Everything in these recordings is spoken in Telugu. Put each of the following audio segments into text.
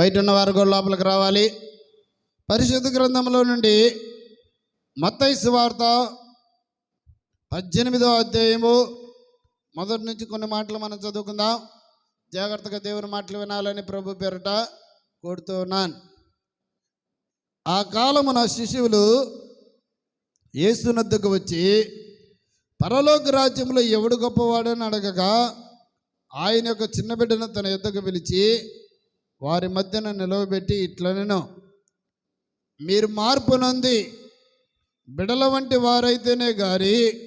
బయట ఉన్న వారు కూడా లోపలికి రావాలి. పరిశుద్ధ గ్రంథంలో నుండి మత్తైసు వార్త పద్దెనిమిదో అధ్యాయము. మొదటి నుంచి కొన్ని మాటలు మనం చదువుకుందాం. జాగ్రత్తగా దేవుని మాటలు వినాలని ప్రభు పేరట కోరుతూ ఉన్నాను. ఆ కాలమున శిశువులు ఏసునద్దుకు వచ్చి పరలోక రాజ్యంలో ఎవడు గొప్పవాడని అడగగా ఆయన యొక్క చిన్న బిడ్డను తన యుద్ధకు పిలిచి వారి మధ్యన నిలవబెట్టి ఇట్లనెను. మీరు మార్పు నొంది బిడల వంటి వారైతేనే గారి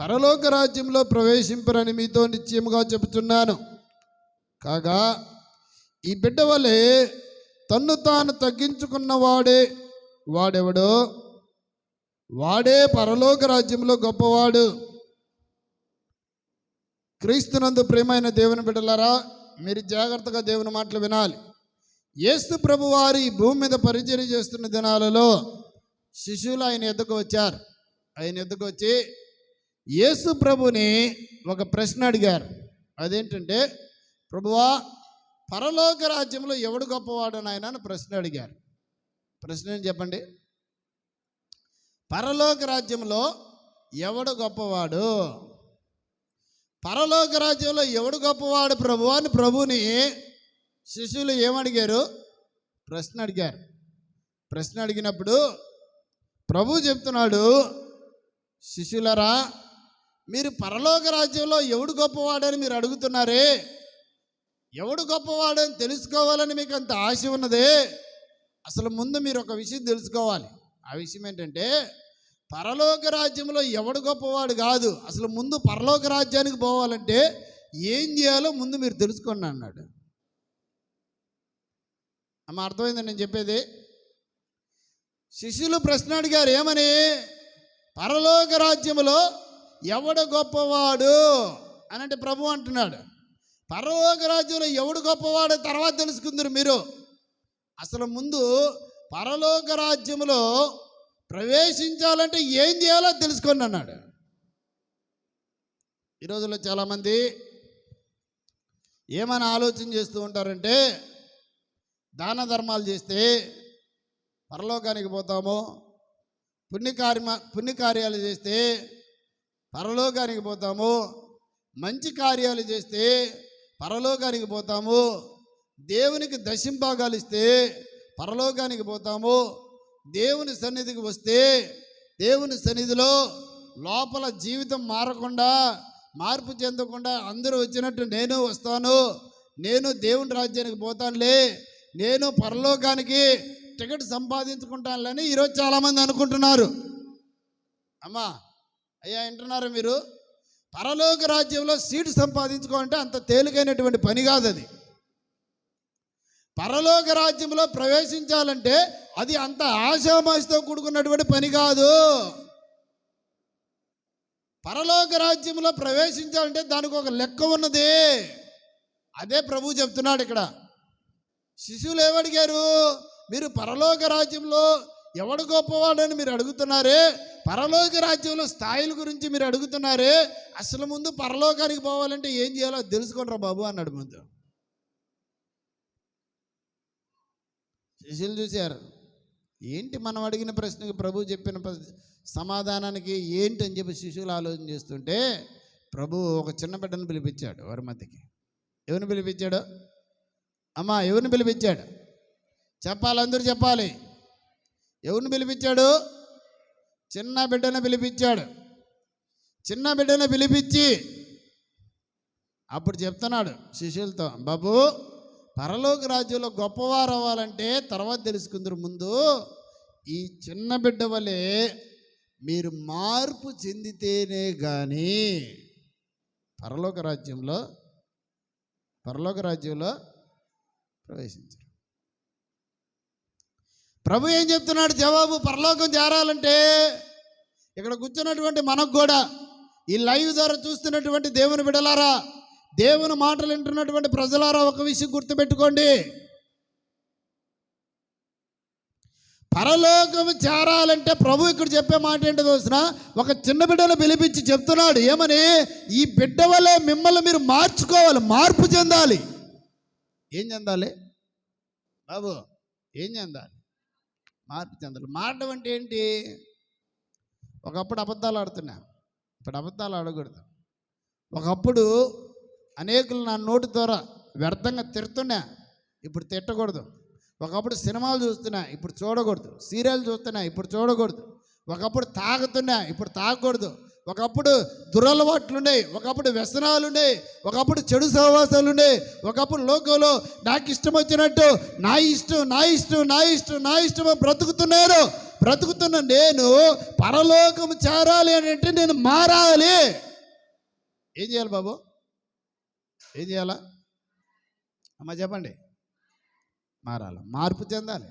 పరలోక రాజ్యంలో ప్రవేశింపరని మీతో నిశ్చయముగా చెబుతున్నాను. కాగా ఈ బిడ్డ వలె తన్ను తాను తగ్గించుకున్నవాడే వాడెవడో? వాడే పరలోక రాజ్యంలో గొప్పవాడు. క్రీస్తునందు ప్రేమైన దేవుని బిడ్డలారా మీరు జాగ్రత్తగా దేవుని మాటలు వినాలి. ఏస్తు ప్రభు వారు ఈ భూమి మీద పరిచయం చేస్తున్న దినాలలో శిశువులు ఆయన ఎద్దుకు వచ్చారు. ఆయన ఎద్దుకు వచ్చి యేసు ప్రభుని ఒక ప్రశ్న అడిగారు. అదేంటంటే ప్రభువా పరలోక రాజ్యంలో ఎవడు గొప్పవాడు నాయన అని ప్రశ్న అడిగారు. ప్రశ్న ఏం చెప్పండి? పరలోక రాజ్యంలో ఎవడు గొప్పవాడు? పరలోక రాజ్యంలో ఎవడు గొప్పవాడు ప్రభు అని ప్రభుని శిష్యులు ఏమడిగారు? ప్రశ్న అడిగారు. ప్రశ్న అడిగినప్పుడు ప్రభు చెప్తున్నాడు శిష్యులరా మీరు పరలోక రాజ్యంలో ఎవడు గొప్పవాడని మీరు అడుగుతున్నారే? ఎవడు గొప్పవాడని తెలుసుకోవాలని మీకు అంత ఆశ ఉన్నదే? అసలు ముందు మీరు ఒక విషయం తెలుసుకోవాలి. ఆ విషయం ఏంటంటే పరలోక రాజ్యంలో ఎవడు గొప్పవాడు కాదు. అసలు ముందు పరలోక రాజ్యానికి పోవాలంటే ఏం చేయాలో ముందు మీరు తెలుసుకోండి అన్నాడు. అమ్మ అర్థమైందని నేను చెప్పేది? శిష్యులు ప్రశ్న అడిగారు ఏమని? పరలోక రాజ్యములో ఎవడు గొప్పవాడు? అని అంటే ప్రభు అంటున్నాడు. పరలోక రాజ్యంలో ఎవడు గొప్పవాడు తర్వాత తెలుసుకుందరు మీరు. అసలు ముందు పరలోక రాజ్యములో ప్రవేశించాలంటే ఏం చేయాలో తెలుసుకోండి అన్నాడు. ఈ రోజుల్లో చాలామంది ఏమైనా ఆలోచన చేస్తూ ఉంటారంటే దాన ధర్మాలు చేస్తే పరలోకానికి పోతాము పుణ్యకార్య పుణ్యకార్యాలు చేస్తే పరలోకానికి పోతాము మంచి కార్యాలు చేస్తే పరలోకానికి పోతాము దేవునికి దశింభాగాలు ఇస్తే పరలోకానికి పోతాము దేవుని సన్నిధికి వస్తే దేవుని సన్నిధిలో లోపల జీవితం మారకుండా మార్పు చెందకుండా అందరూ వచ్చినట్టు నేను వస్తాను. నేను దేవుని రాజ్యానికి పోతానులే. నేను పరలోకానికి టికెట్ సంపాదించుకుంటానులని ఈరోజు చాలామంది అనుకుంటున్నారు. అమ్మా అయ్యా వింటున్నారు మీరు? పరలోక రాజ్యంలో సీటు సంపాదించుకోవాలంటే అంత తేలికైనటువంటి పని కాదు అది పరలోక రాజ్యంలో ప్రవేశించాలంటే అది అంత ఆశామాషతో కూడుకున్నటువంటి పని కాదు. పరలోక రాజ్యంలో ప్రవేశించాలంటే దానికి ఒక లెక్క ఉన్నది. అదే ప్రభు చెప్తున్నాడు ఇక్కడ. శిశువులు ఏమడిగారు? మీరు పరలోక రాజ్యంలో ఎవడు గొప్పవాడని మీరు అడుగుతున్నారే? పరలోక రాజ్యంలో స్థాయిల గురించి మీరు అడుగుతున్నారే? అసలు ముందు పరలోకానికి పోవాలంటే ఏం చేయాలో తెలుసుకుంటారా తెలుసుకోండిరా బాబు అన్నాడు ముందు. శిష్యులు చూశారు. ఏంటి మనం అడిగిన ప్రశ్నకి ప్రభు చెప్పిన ప్ర- సమాధానానికి ఏంటి అని చెప్పి శిష్యులు ఆలోచన చేస్తుంటే ప్రభు ఒక చిన్న బిడ్డను పిలిపించాడు వారి మధ్యకి. ఎవరిని పిలిపించాడు? అమ్మా ఎవరిని పిలిపించాడు? చెప్పాలి అందరూ చెప్పాలి. ఎవరిని పిలిపించాడు? చిన్న బిడ్డను పిలిపించాడు. చిన్న బిడ్డను పిలిపించి అప్పుడు చెప్తున్నాడు శిష్యులతో బాబు పరలోక రాజ్యంలో గొప్పవారు అవ్వాలంటే తర్వాత తెలుసుకుందరు ముందు ఈ చిన్న బిడ్డ వలె మీరు మార్పు చెందితేనే కానీ పరలోక రాజ్యంలో పరలోక రాజ్యంలో ప్రవేశించరు. ప్రభు ఏం చెప్తున్నాడు? జవాబు పరలోకం చేరాలంటే ఇక్కడ కూర్చున్నటువంటి మనకు కూడా ఈ లైవ్ ద్వారా చూస్తున్నటువంటి దేవుని బిడలారా దేవుని మాటలు వింటున్నటువంటి ప్రజలారా ఒక విషయం గుర్తుపెట్టుకోండి. పరలోకం చేరాలంటే ప్రభు ఇక్కడ చెప్పే మాట ఏంటో తెలిసిన? ఒక చిన్న బిడ్డను పిలిపించి చెప్తున్నాడు. ఏమని? ఈ బిడ్డ వల్లే మిమ్మల్ని మీరు మార్చుకోవాలి మార్పు చెందాలి. ఏం చెందాలి? బాబు ఏం చెందాలి? మార్పు చెందాలి. మారడం అంటే ఏంటి? ఒకప్పుడు అబద్ధాలు ఆడుతున్నా. ఇప్పుడు అబద్ధాలు ఆడకూడదు. ఒకప్పుడు అనేకులు నా నోటి ద్వారా వ్యర్థంగా తిడుతున్నా ఇప్పుడు తిట్టకూడదు. ఒకప్పుడు సినిమాలు చూస్తున్నా ఇప్పుడు చూడకూడదు. సీరియల్ చూస్తున్నా ఇప్పుడు చూడకూడదు. ఒకప్పుడు తాగుతున్నా ఇప్పుడు తాగకూడదు. ఒకప్పుడు దురలవాట్లు ఉన్నాయి ఒకప్పుడు వ్యసనాలు ఉన్నాయి ఒకప్పుడు చెడు సహవాసాలు ఉన్నాయి ఒకప్పుడు లోకంలో నాకు ఇష్టం వచ్చినట్టు నా ఇష్టం నా ఇష్టం నా ఇష్టం నా ఇష్టం బ్రతుకుతున్నారు బ్రతుకుతున్న నేను పరలోకం చేరాలి అని అంటే నేను మారాలి. ఏం చేయాలి బాబు? ఏం చేయాలా? అమ్మ చెప్పండి. మారాలి. మార్పు చెందాలి.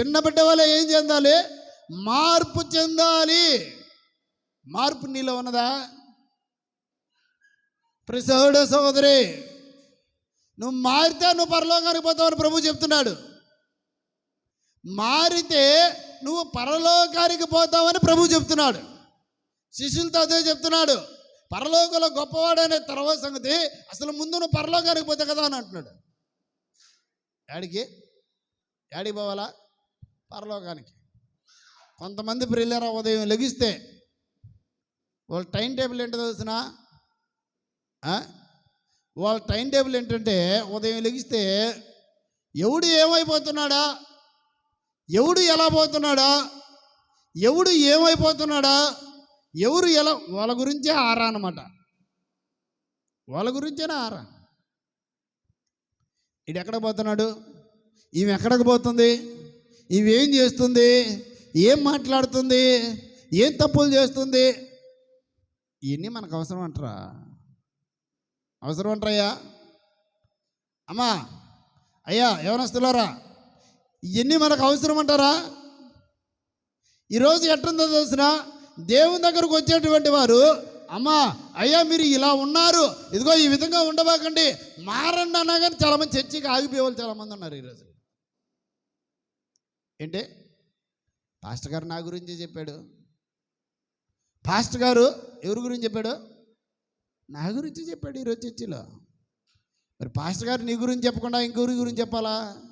చిన్న బిడ్డ వల్ల ఏం చెందాలి? మార్పు చెందాలి. మార్పు నీలో ఉన్నదా? ప్రసోడ సోదరి నువ్వు మారితే నువ్వు పరలోకానికి పోతావని ప్రభు చెప్తున్నాడు. మారితే నువ్వు పరలోకానికి పోతావని ప్రభు చెప్తున్నాడు. శిష్యులతో అదే చెప్తున్నాడు. పరలోకంలో గొప్పవాడనే తర్వాత సంగతి అసలు ముందు నువ్వు పరలోకానికి పోతే కదా అని అంటున్నాడు. యాడికి యాడికి పోవాలా? పరలోకానికి. కొంతమంది ప్రిల్లరా ఉదయం లెగిస్తే వాళ్ళ టైం టేబుల్ ఏంటో తెలిసిన? వాళ్ళ టైం టేబుల్ ఏంటంటే ఉదయం లెగిస్తే ఎవడు ఏమైపోతున్నాడా? ఎవడు ఎలా పోతున్నాడా? ఎవడు ఏమైపోతున్నాడా? ఎవరు ఎలా వాళ్ళ గురించే ఆరా అనమాట వాళ్ళ గురించేనే ఆరా? ఇటు ఎక్కడ పోతున్నాడు? ఈమె ఎక్కడికి పోతుంది? ఈమె ఏం చేస్తుంది? ఏం మాట్లాడుతుంది? ఏం తప్పులు చేస్తుంది? ఇవన్నీ మనకు అవసరం అంటారా? అవసరం అంటారయ్యా? అమ్మా అయ్యా యవనస్తులారా ఇవన్నీ మనకు అవసరం అంటారా? ఈరోజు ఎట్టుందో తెలిసిన? దేవుని దగ్గరకు వచ్చేటువంటి వారు అమ్మా అయ్యా మీరు ఇలా ఉన్నారు. ఇదిగో ఈ విధంగా ఉండబాకండి. మారండి అన్నా కానీ చాలామంది చర్చికి ఆగిపోయే వాళ్ళు చాలామంది ఉన్నారు ఈరోజు ఏంటి? పాస్టర్ గారు నా గురించి చెప్పాడు. పాస్టర్ గారు ఎవరి గురించి చెప్పాడు? నా గురించి చెప్పాడు ఈరోజు చర్చిలో. మరి పాస్టర్ గారు నీ గురించి చెప్పకుండా ఇంకెవరి గురించి చెప్పాలా?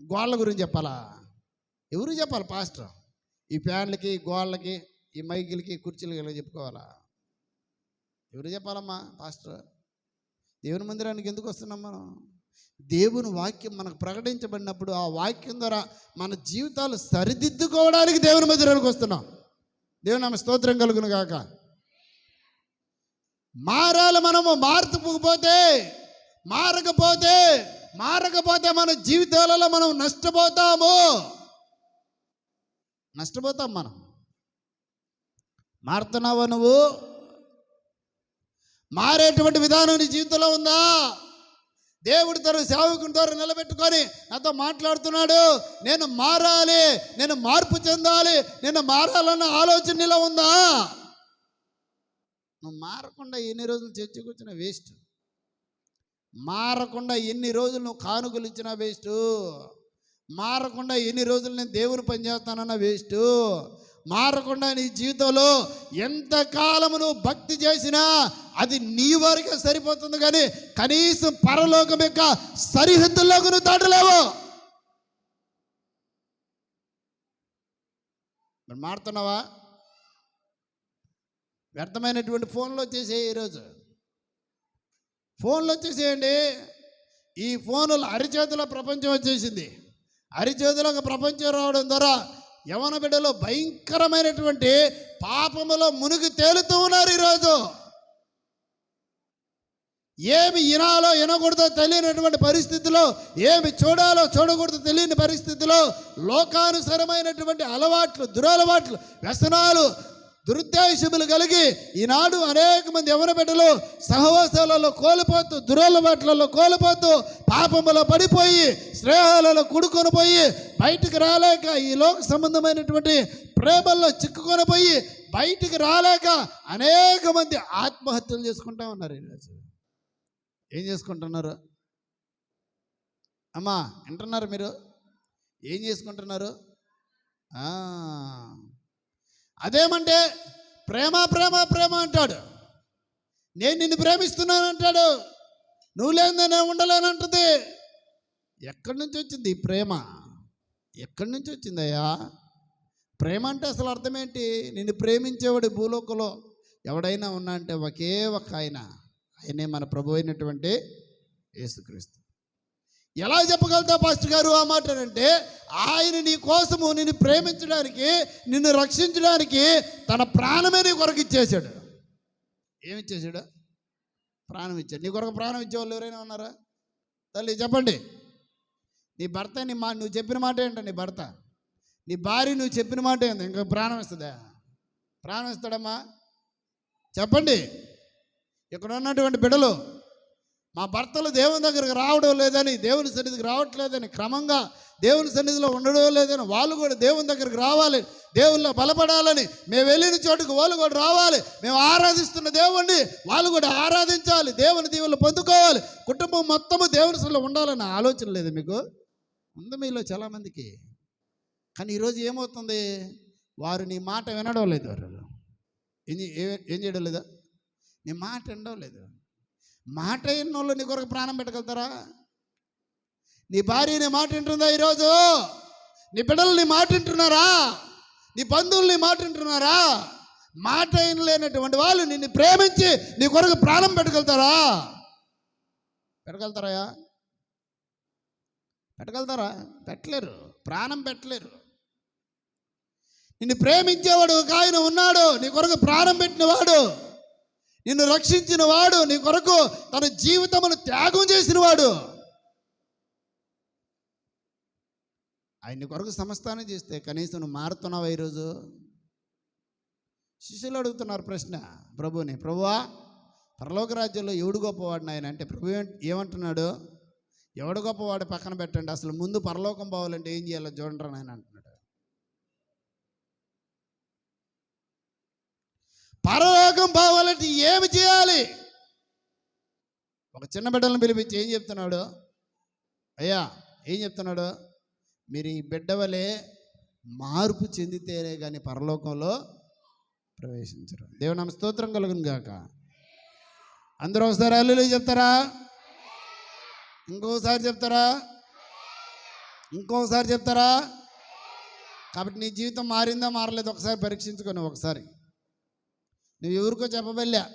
గోళ్ళ గురించి చెప్పాలా? ఎవరు చెప్పాలి పాస్టర్? ఈ ఫ్యాన్లకి గోళ్ళకి ఈ మైకులకి కుర్చీలకి ఇలా చెప్పుకోవాలా? ఎవరు చెప్పాలమ్మా పాస్టర్? దేవుని మందిరానికి ఎందుకు వస్తున్నాం మనం? దేవుని వాక్యం మనకు ప్రకటించబడినప్పుడు ఆ వాక్యం ద్వారా మన జీవితాలు సరిదిద్దుకోవడానికి దేవుని మందిరానికి వస్తున్నాం. దేవుని ఆమె స్తోత్రం కలుగును కాక మారాలి మనము మారుతుపోతే మారకపోతే మారకపోతే మన జీవితాలలో మనం నష్టపోతాము. నష్టపోతాం మనం. మారుతున్నావా నువ్వు? మారేటువంటి విధానం నీ జీవితంలో ఉందా? దేవుడి తన సేవకుని ద్వారా నిలబెట్టుకొని నాతో మాట్లాడుతున్నాడు. నేను మారాలి నేను మార్పు చెందాలి నేను మారాలన్న ఆలోచన నీలో ఉందా? నువ్వు మారకుండా ఎన్ని రోజులు చర్చకు వచ్చిన వేస్ట్. మారకుండా ఎన్ని రోజులు నువ్వు కానుకలు ఇచ్చినా వేస్ట్. మారకుండా ఎన్ని రోజులు నేను దేవుని పనిచేస్తానన్నా వేస్ట్. మారకుండా నీ జీవితంలో ఎంతకాలము నువ్వు భక్తి చేసినా అది నీ వరకే సరిపోతుంది కానీ కనీసం పరలోకం యొక్క సరిహద్దుల్లోకి నువ్వు దాటలేవు. మరి మారుతున్నావా? వ్యర్థమైనటువంటి ఫోన్లు వచ్చేసేయి ఈరోజు. ఫోన్లు వచ్చేసేయండి ఈ ఫోనులు అరిచేతుల ప్రపంచం వచ్చేసింది. అరిచేతులకు ప్రపంచం రావడం ద్వారా యవన బిడ్డలో భయంకరమైనటువంటి పాపములో మునిగి తేలుతూ ఉన్నారు ఈరోజు. ఏమి వినాలో వినకూడదో తెలియనటువంటి పరిస్థితిలో ఏమి చూడాలో చూడకూడదో తెలియని పరిస్థితిలో లోకానుసరమైనటువంటి అలవాట్లు దురలవాట్లు వ్యసనాలు దురుద్దేశములు కలిగి ఈనాడు అనేక మంది ఎవరి బిడ్డలు సహవాసాలలో కోల్పోతూ దురలవాట్లలో కోల్పోతూ పాపములో పడిపోయి స్నేహాలలో కుడుకొని పోయి బయటికి రాలేక ఈ లోక సంబంధమైనటువంటి ప్రేమల్లో చిక్కుకొని పోయి బయటికి రాలేక అనేక మంది ఆత్మహత్యలు చేసుకుంటా ఉన్నారు ఈరోజు ఏం చేసుకుంటున్నారు? అమ్మా వింటున్నారు మీరు? ఏం చేసుకుంటున్నారు? అదేమంటే ప్రేమ ప్రేమ ప్రేమ అంటాడు. నేను నిన్ను ప్రేమిస్తున్నాను అంటాడు. నువ్వు లేని నేను ఉండలేనంటుంది ఎక్కడి నుంచి వచ్చింది ఈ ప్రేమ? ఎక్కడి నుంచి వచ్చిందయ్యా? ప్రేమ అంటే అసలు అర్థం ఏంటి నిన్ను ప్రేమించేవాడు భూలోకంలో ఎవడైనా ఉన్నా అంటే ఒకే ఒక ఆయన. ఆయనే మన ప్రభు అయినటువంటి యేసుక్రీస్తు. ఎలా చెప్పగలుగుతా పాస్టర్ గారు ఆ మాట అంటే ఆయన నీ కోసము నిన్ను ప్రేమించడానికి నిన్ను రక్షించడానికి తన ప్రాణమే నీ కొరకు ఇచ్చేసాడు ఏమిచ్చేసాడు ప్రాణం ఇచ్చాడు. నీ కొరకు ప్రాణం ఇచ్చేవాళ్ళు ఎవరైనా ఉన్నారా? తల్లి చెప్పండి. నీ భర్త నీ మా నువ్వు చెప్పిన మాట ఏంటో నీ భర్త? నీ భార్య నువ్వు చెప్పిన మాట ఏంటి ఇంకా ప్రాణం ఇస్తుందా? ప్రాణం ఇస్తాడమ్మా. చెప్పండి. ఇక్కడ ఉన్నటువంటి బిడ్డలు మా భర్తలు దేవుని దగ్గరకు రావడం లేదని దేవుని సన్నిధికి రావట్లేదని క్రమంగా దేవుని సన్నిధిలో ఉండడం లేదని వాళ్ళు కూడా దేవుని దగ్గరికి రావాలి. దేవుల్లో బలపడాలని మేము వెళ్ళిన చోటుకు వాళ్ళు కూడా రావాలి. మేము ఆరాధిస్తున్న దేవుణ్ణి వాళ్ళు కూడా ఆరాధించాలి. దేవుని దీవులు పొందుకోవాలి. కుటుంబం మొత్తము దేవుని సన్నిధిలో ఉండాలన్న ఆలోచన లేదు మీకు? ఉంది మీలో చాలామందికి. కానీ ఈరోజు ఏమవుతుంది? వారు నీ మాట వినడం లేదు వారు ఏం ఏం చేయడం లేదా? నీ మాట వినడం లేదు. మాట విన్న వాళ్ళు నీ కొరకు ప్రాణం పెట్టగలుగుతారా? నీ భార్య నీ మాట వింటుందా ఈరోజు? నీ బిడ్డలు నీ మాట వింటున్నారా? నీ బంధువులు నీ మాట వింటున్నారా? మాట లేనటువంటి వాళ్ళు నిన్ను ప్రేమించి నీ కొరకు ప్రాణం పెట్టగలుగుతారా? పెట్టగలుగుతారా పెట్టగలుగుతారా? పెట్టలేరు. ప్రాణం పెట్టలేరు. నిన్ను ప్రేమించేవాడు ఒక ఆయన ఉన్నాడు. నీ కొరకు ప్రాణం పెట్టినవాడు నిన్ను రక్షించిన వాడు నీ కొరకు తన జీవితమును త్యాగం చేసిన వాడు. ఆయన్ని కొరకు సమస్తానం చేస్తే కనీసం నువ్వు మారుతున్నావా ఈరోజు? శిష్యులు అడుగుతున్నారు ప్రశ్న. ప్రభుని ప్రభువా పరలోక రాజ్యంలో ఎవడు గొప్పవాడు ఆయన అంటే ప్రభు ఏమంటున్నాడు? ఎవడు గొప్పవాడు పక్కన పెట్టండి. అసలు ముందు పరలోకం పోవాలంటే ఏం చేయాలో చూడండి అని ఆయన అంటున్నాడు. పరలోకం పోవాలంటే ఏమి చేయాలి? ఒక చిన్న బిడ్డలను పిలిపించి ఏం చెప్తున్నాడు? అయ్యా ఏం చెప్తున్నాడు? మీరు ఈ బిడ్డ వలె మార్పు చెందితేనే కానీ పరలోకంలో ప్రవేశించరు. దేవునామ స్తోత్రం కలుగును గాక. అందరూ ఒకసారి అల్లులు చెప్తారా? ఇంకోసారి చెప్తారా? ఇంకోసారి చెప్తారా? కాబట్టి నీ జీవితం మారిందా మారలేదు? ఒకసారి పరీక్షించుకొని ఒకసారి. నువ్వు ఎవరికో చెప్పబెళ్ళా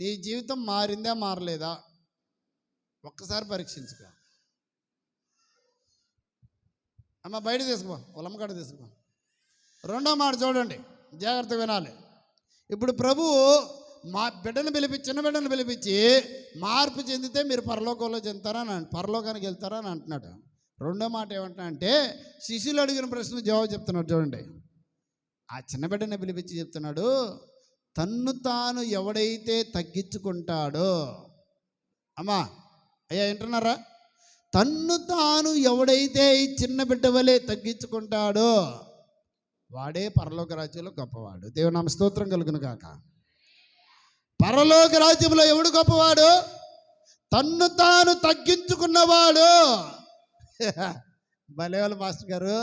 నీ జీవితం మారిందా మారలేదా? ఒక్కసారి పరీక్షించుకో. అమ్మ బయట తీసుకో పొలంకాడ తీసుకో రెండో మాట చూడండి. జాగ్రత్తగా వినాలి. ఇప్పుడు ప్రభు మా బిడ్డను పిలిపించి చిన్న బిడ్డను పిలిపించి మార్పు చెందితే మీరు పరలోకంలో చెందుతారని అంట పరలోకానికి వెళ్తారని అంటున్నాడు. రెండో మాట ఏమంటున్నా అంటే శిష్యులు అడిగిన ప్రశ్న జవాబు చెప్తున్నాడు చూడండి. ఆ చిన్న బిడ్డని పిలిపించి చెప్తున్నాడు తన్ను తాను ఎవడైతే తగ్గించుకుంటాడో అమ్మా అయ్యా వింటున్నారా? తన్ను తాను ఎవడైతే ఈ చిన్న బిడ్డ వలె తగ్గించుకుంటాడో వాడే పరలోక రాజ్యంలో గొప్పవాడు. దేవునామ స్తోత్రం కలుగును కాక పరలోక రాజ్యంలో ఎవడు గొప్పవాడు? తన్ను తాను తగ్గించుకున్నవాడు. భలేవాళ్ళు మాస్టర్ గారు.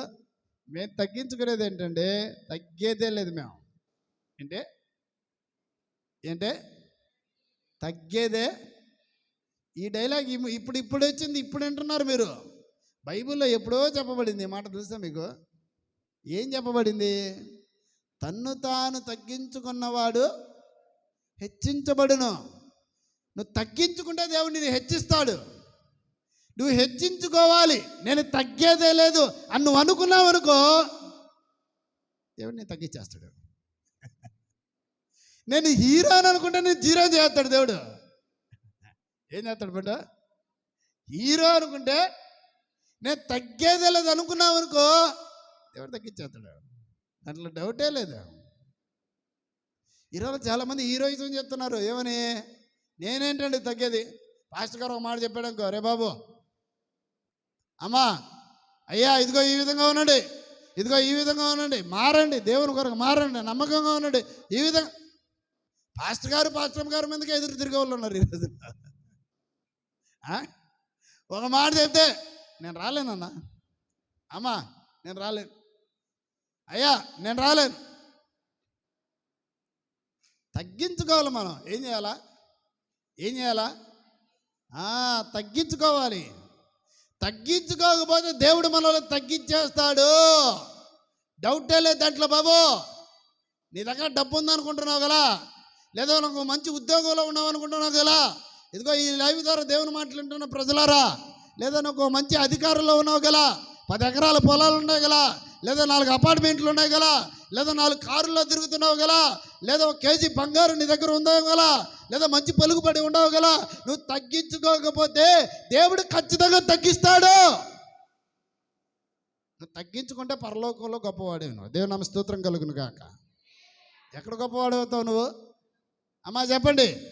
మేము తగ్గించుకునేది ఏంటంటే తగ్గేదే లేదు మేము. ఏంటి? ఏంటే? తగ్గేదే. ఈ డైలాగ్ ఇప్పుడు ఇప్పుడు వచ్చింది ఇప్పుడు వింటున్నారు మీరు. బైబిల్లో ఎప్పుడో చెప్పబడింది ఈ మాట తెలుసా మీకు? ఏం చెప్పబడింది? తన్ను తాను తగ్గించుకున్నవాడు హెచ్చించబడును. నువ్వు తగ్గించుకుంటే దేవుడిని హెచ్చిస్తాడు. నువ్వు హెచ్చించుకోవాలి. నేను తగ్గేదే లేదు. అని నువ్వు అనుకున్నావు అనుకో దేవుడు నేను తగ్గించేస్తాడు. నేను హీరో అని అనుకుంటే నేను జీరో చేస్తాడు దేవుడు. ఏం చేస్తాడు బిడ్డ? హీరో అనుకుంటే నేను తగ్గేదే లేదు అనుకున్నావు అనుకో దేవుడు తగ్గించేస్తాడు. దాంట్లో డౌటే లేదు. ఈరోజు చాలామంది హీరోయిజం చెప్తున్నారు ఏమని? నేనేంటండి తగ్గేది? పాస్టర్ గారు ఒక మాట చెప్పాడు అనుకో రే బాబు అమ్మా అయ్యా ఇదిగో ఈ విధంగా ఉండండి. ఇదిగో ఈ విధంగా ఉండండి. మారండి దేవుని కొరకు మారండి నమ్మకంగా ఉండండి. ఈ విధంగా పాస్టర్ గారు పాస్టర్ గారు మీదకి ఎదురు తిరిగే వాళ్ళు ఉన్నారు ఈరోజు ఒక మాట చెప్తే నేను రాలేనన్నా అమ్మా నేను రాలేను. అయ్యా నేను రాలేను. తగ్గించుకోవాలి మనం. ఏం చేయాలా? ఏం చేయాలా? తగ్గించుకోవాలి. తగ్గించుకోకపోతే దేవుడు మనల్ని తగ్గించేస్తాడు. డౌటే లేదు దాంట్లో బాబు. నీ దగ్గర డబ్బు ఉందనుకుంటున్నావు కదా? లేదా నువ్వు మంచి ఉద్యోగంలో ఉన్నావు అనుకుంటున్నావు కదా? ఇదిగో ఈ లైవ్ ద్వారా దేవుని మాటలు వింటున్న ప్రజలారా లేదా నువ్వు మంచి అధికారంలో ఉన్నావు కదా? పది ఎకరాల పొలాలు ఉన్నాయి కదా? లేదా నాలుగు అపార్ట్మెంట్లు ఉన్నాయి కదా? లేదా నాలుగు కారుల్లో తిరుగుతున్నావు కదా? లేదా ఒక కేజీ బంగారు నీ దగ్గర ఉందో కదా? లేదా మంచి పలుకుబడి ఉండవు కదా? నువ్వు తగ్గించుకోకపోతే దేవుడు ఖచ్చితంగా తగ్గిస్తాడు. నువ్వు తగ్గించుకుంటే పరలోకంలో గొప్పవాడే నువ్వు దేవుడు నమ్మ స్తోత్రం కలుగును కాక ఎక్కడ గొప్పవాడు అవుతావు నువ్వు? అమ్మా చెప్పండి.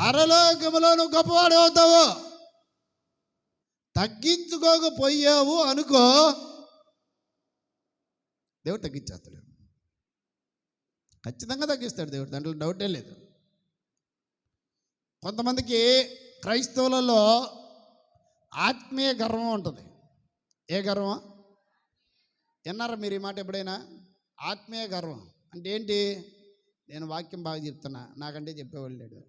పరలోకంలో నువ్వు గొప్పవాడు అవుతావు. తగ్గించుకోకపోయావు అనుకో దేవుడు తగ్గించేస్తాడు. ఖచ్చితంగా తగ్గిస్తాడు దేవుడు. దాంట్లో డౌటే లేదు. కొంతమందికి క్రైస్తవులలో ఆత్మీయ గర్వం ఉంటుంది. ఏ గర్వం విన్నారా మీరు ఈ మాట ఎప్పుడైనా? ఆత్మీయ గర్వం. అంటే ఏంటి? నేను వాక్యం బాగా చెప్తున్నా. నాకంటే చెప్పేవాళ్ళు లేడు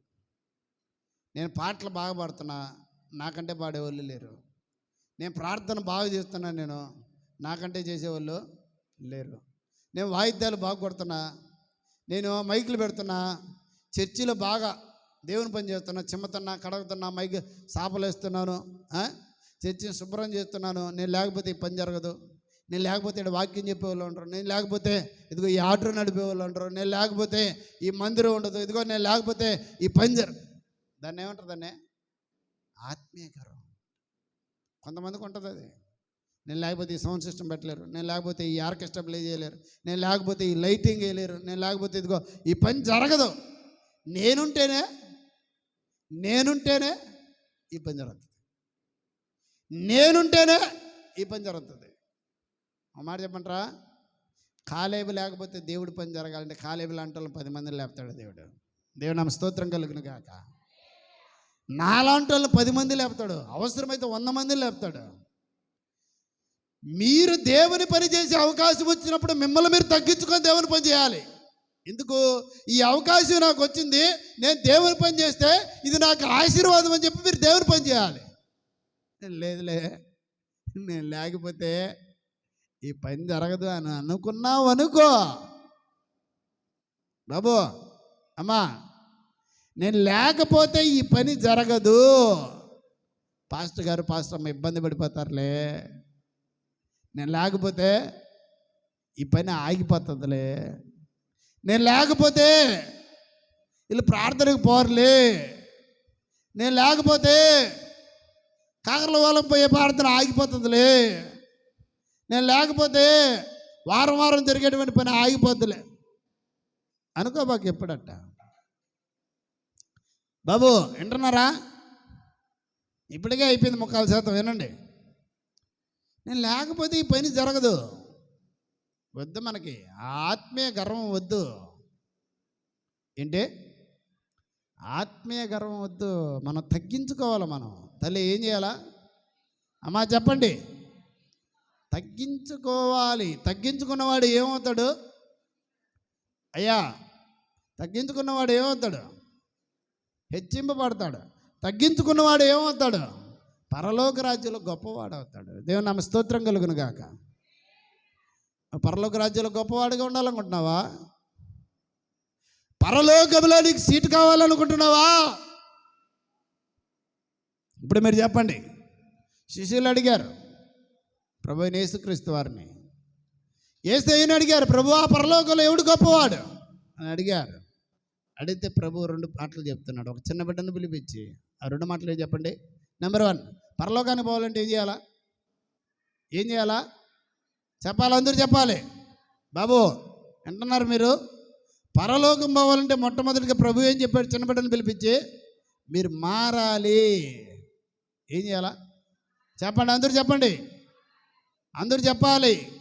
నేను పాటలు బాగా పాడుతున్నా. నాకంటే పాడేవాళ్ళు లేరు. నేను ప్రార్థన బాగా చేస్తున్నా నేను. నాకంటే చేసేవాళ్ళు లేరు. నేను వాయిద్యాలు బాగా కొడుతున్నా. నేను మైకులు పెడుతున్నా. చర్చిలో బాగా దేవుని పని చేస్తున్నా చిమ్మతున్నా కడగతున్నా మైక్ సాపలేస్తున్నాను చర్చిని శుభ్రం చేస్తున్నాను నేను లేకపోతే ఈ పని జరగదు. నేను లేకపోతే ఇక్కడ వాక్యం చెప్పేవాళ్ళు ఉంటారు నేను లేకపోతే ఇదిగో ఈ ఆర్డర్ నడిపేవాళ్ళు ఉంటారు నేను లేకపోతే ఈ మందిరం ఉండదు. ఇదిగో నేను లేకపోతే ఈ పని జరగ దాన్ని ఏమంటారు దాన్ని? ఆత్మీయకరం. కొంతమందికి ఉంటుంది అది. నేను లేకపోతే ఈ సౌండ్ సిస్టమ్ పెట్టలేరు. నేను లేకపోతే ఈ ఆర్కెస్ట్రా ప్లే చేయలేరు. నేను లేకపోతే ఈ లైటింగ్ వేయలేరు. నేను లేకపోతే ఇదిగో ఈ పని జరగదు. నేనుంటేనే నేనుంటేనే ఈ పని జరుగుతుంది. నేనుంటేనే ఈ పని జరుగుతుంది మాట చెప్పంటారా కాలేబు లేకపోతే దేవుడి పని జరగాలంటే కాలేబు లాంటి పది మందిని లేపుతాడు దేవుడు. దేవుడు నమ్మ స్తోత్రం కలుగును కాక నాలాంటి వాళ్ళు పది మంది లేపుతాడు. అవసరమైతే వంద మంది లేపుతాడు. మీరు దేవుని పని చేసే అవకాశం వచ్చినప్పుడు మిమ్మల్ని మీరు తగ్గించుకొని దేవుని పని చేయాలి. ఎందుకు? ఈ అవకాశం నాకు వచ్చింది నేను దేవుని పని చేస్తే ఇది నాకు ఆశీర్వాదం అని చెప్పి మీరు దేవుని పని చేయాలి. లేదులే నేను లేకపోతే ఈ పని జరగదు అని అనుకున్నావు అనుకో. బాబు అమ్మా నేను లేకపోతే ఈ పని జరగదు. పాస్టర్ గారు పాస్టర్ అమ్మ ఇబ్బంది పడిపోతారులే. నేను లేకపోతే ఈ పని ఆగిపోతుందిలే. నేను లేకపోతే వీళ్ళు ప్రార్థనకు పోరులే. నేను లేకపోతే కాకరల వాళ్ళం పోయే ప్రార్థన ఆగిపోతుందిలే. నేను లేకపోతే వారం వారం జరిగేటువంటి పని ఆగిపోద్దులే. అనుకో బాకు ఎప్పుడట. బాబు వింటున్నారా? ఇప్పటికే అయిపోయింది ముక్కాలు శాతం వినండి. నేను లేకపోతే ఈ పని జరగదు. వద్దు మనకి. ఆత్మీయ గర్వం వద్దు. ఏంటి? ఆత్మీయ గర్వం వద్దు. మనం తగ్గించుకోవాలి మనం. తల్లి ఏం చేయాలా? అమ్మా చెప్పండి. తగ్గించుకోవాలి. తగ్గించుకున్నవాడు ఏమవుతాడు? అయ్యా తగ్గించుకున్నవాడు ఏమవుతాడు? హెచ్చింపబడతాడు. తగ్గించుకున్నవాడు ఏమవుతాడు? పరలోక రాజ్యంలో గొప్పవాడు అవుతాడు దేవుని నామ స్తోత్రం కలుగును గాక. పరలోక రాజ్యంలో గొప్పవాడిగా ఉండాలనుకుంటున్నావా? పరలోకంలో నీకు సీటు కావాలనుకుంటున్నావా? ఇప్పుడు మీరు చెప్పండి. శిష్యులు అడిగారు ప్రభు అయిన యేసుక్రీస్తు వారిని. ఏసైని అడిగారు ప్రభు ఆ పరలోకంలో ఎవడు గొప్పవాడు? అని అడిగారు. అడిగితే ప్రభు రెండు మాటలు చెప్తున్నాడు. ఒక చిన్న బిడ్డను పిలిపించి ఆ రెండు మాటలు చెప్పండి? నెంబర్ వన్ పరలోకానికి పోవాలంటే ఏం చేయాలా? ఏం చేయాలా? చెప్పాలి అందరూ చెప్పాలి. బాబు వింటున్నారు మీరు? పరలోకం పోవాలంటే మొట్టమొదటిగా ప్రభు ఏం చెప్పాడు? చిన్నబిడ్డను పిలిపించి మీరు మారాలి. ఏం చేయాలా? చెప్పండి అందరూ చెప్పండి. అందరూ చెప్పాలి.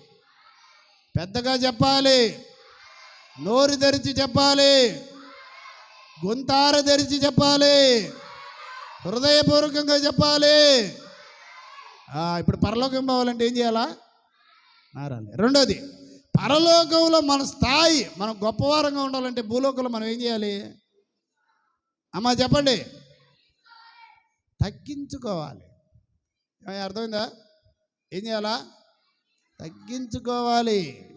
పెద్దగా చెప్పాలి. నోరు తెరిచి చెప్పాలి. గొంతార తెరిచి చెప్పాలి. హృదయపూర్వకంగా చెప్పాలి. ఇప్పుడు పరలోకం పోవాలంటే ఏం చేయాలా? మారాలి. రెండోది పరలోకంలో మన స్థాయి మనం గొప్పవారంగా ఉండాలంటే భూలోకంలో మనం ఏం చేయాలి? అమ్మా చెప్పండి. తగ్గించుకోవాలి. అర్థమైందా? ఏం చేయాలా? తగ్గించుకోవాలి.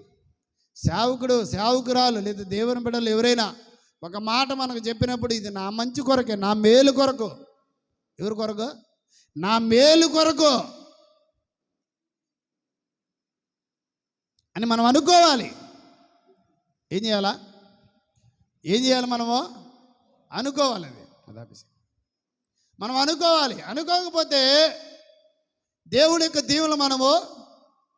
సేవకుడు సేవకురాలు లేదా దేవుని బిడ్డలు ఎవరైనా ఒక మాట మనకు చెప్పినప్పుడు ఇది నా మంచి కొరకే నా మేలు కొరకు. ఎవరి కొరకు? నా మేలు కొరకు. అని మనం అనుకోవాలి. ఏం చేయాలా? ఏం చేయాలి మనము? అనుకోవాలి అది. అదాపిసి మనం అనుకోవాలి. అనుకోకపోతే దేవుడి యొక్క దీవులు మనము